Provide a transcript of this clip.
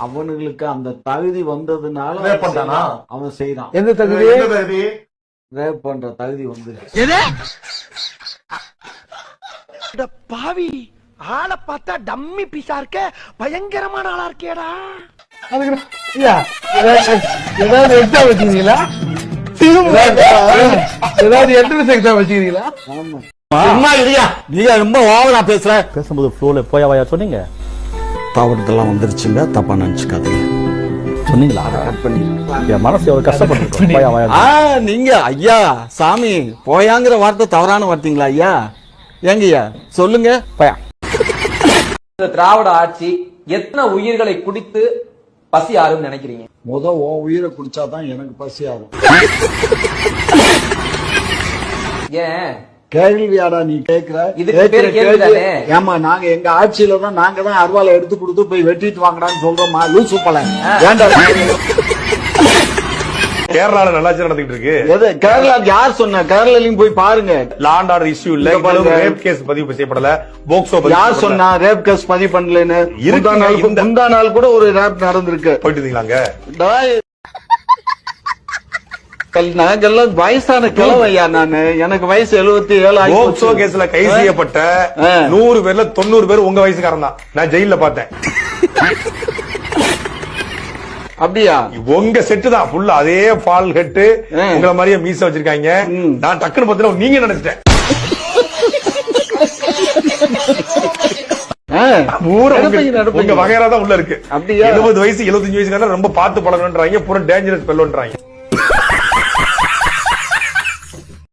அவனுங்களுக்கு அந்த தகுதி வந்ததுனால அவன் செய்யறான் எந்த தகுதி? என்ன தகுதி? ரேப் பண்ற தகுதி வந்து பாவி ஆளை பார்த்தா டம்மி பீஸா இருக்க பயங்கரமான ஆளா இருக்கேடா. ஏதாவது எக்ஸாம் வச்சுக்கிறீங்களா ஏதாவது என்ட்ரன்ஸ் எக்ஸாம் வச்சுக்கிறீங்களா ஆமா. இல்லையா நீங்க ரொம்ப ஓவரா பேசுற. பேசும்போது ஃப்ளோல போயா வாயா சொன்னீங்க? தவறுதெல்லாம் வந்துருச்சுங்க தப்பா நினைச்சுக்காதீங்க. சொன்னீங்களா? என் மனசு எவ்வளவு கஷ்டப்பட்டு நீங்க ஐயா சாமி போயாங்கிற வார்த்தை தவறான வார்த்தைங்களா ஐயா? ஏங்கய்யா சொல்லுங்க. போயா. இந்த திராவிட ஆட்சி எத்தனை உயிர்களை குடித்து பசி ஆறும் நினைக்கிறீங்க? முத உன் உயிரை குடிச்சாதான் எனக்கு பசி ஆகும். ஏன்? கேள்வியாடா நீ கேக்குற? கேள்வி? ஏமா நாங்க எங்க ஆட்சியில தான் நாங்க தான் அருவாலை எடுத்து கொடுத்து போய் வெட்டிட்டு வாங்கடான்னு சொல்றோமா லூசு பல. கேரளால நல்லாச்சு நடந்துகிட்டு இருக்கு. எது கேரளா யார் சொன்ன? கேரளாலையும் போய் பாருங்க. லாண்ட் ஆர்டர் இஷ்யூ இல்ல. ரேப் கேஸ் பதிவு செய்யப்படல. போக்சோ யார். சொன்னா ரேப் கேஸ் பதிவு பண்ணலன்னு? முந்தா நாள் இந்த- முந்தா நாள் கூட ஒரு ரேப் நடந்திருக்கு. போயிட்டு இருந்தீங்களாங்க. கல்- நாங்கெல்லாம் வயசான கிழவையா நானு? எனக்கு வயசு எழுபத்தி ஏழு போக்சோ. கேஸ்ல கைது செய்யப்பட்ட. நூறு பேர்ல தொண்ணூறு பேர் உங்க வயசுக்காரன் தான். நான் ஜெயில பார்த்தேன். அப்படியா? உங்க செட்டு தான். ஃபுல்லா அதே ஃபால் ஹெட்டு ஆ. உங்கள மாதிரியே மீச வச்சிருக்காங்க. நான் டக்குன்னு பார்த்தீங்கன்னா நீங்க நினைச்சிட்டேன். உங்க- வகையறா தான் உள்ள இருக்கு. அப்படியா? எழுபது வயசு எழுபத்தஞ்சு வயசுக்காரன் ரொம்ப பார்த்து பழகணுன்றாங்க பூரா டேஞ்சரஸ் பெல்லோன்றாங்க